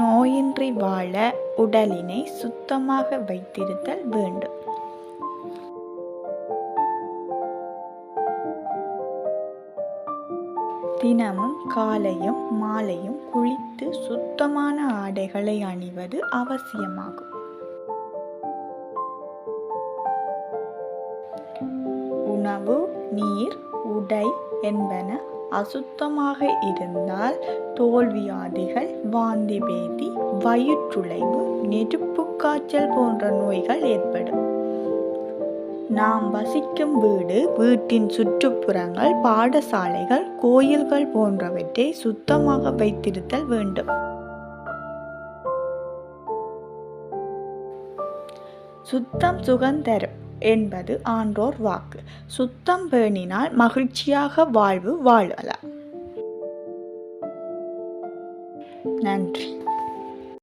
நோயின்றி வாழ உடலினை சுத்தமாக வைத்திருத்தல் வேண்டும். தினமும் காலையும் மாலையும் குளித்து சுத்தமான ஆடைகளை அணிவது அவசியமாகும். உணவு நீர் உடை என்பன அசுத்தமாக இருந்தால் தோல்வியாதிகள் வாந்தி பேதி வயிற்றுளைவு நெருப்பு காய்ச்சல் போன்ற நோய்கள் ஏற்படும். நாம் வசிக்கும் வீடு வீட்டின் சுற்றுப்புறங்கள் பாடசாலைகள் கோயில்கள் போன்றவற்றை சுத்தமாக வைத்திருத்தல் வேண்டும். சுத்தம் சுகந்தரம் என்பது ஆன்றோர் வாக்கு. சுத்தம் பேணினால் மகிழ்ச்சியாக வாழ்வு வாழலாம் நன்றி.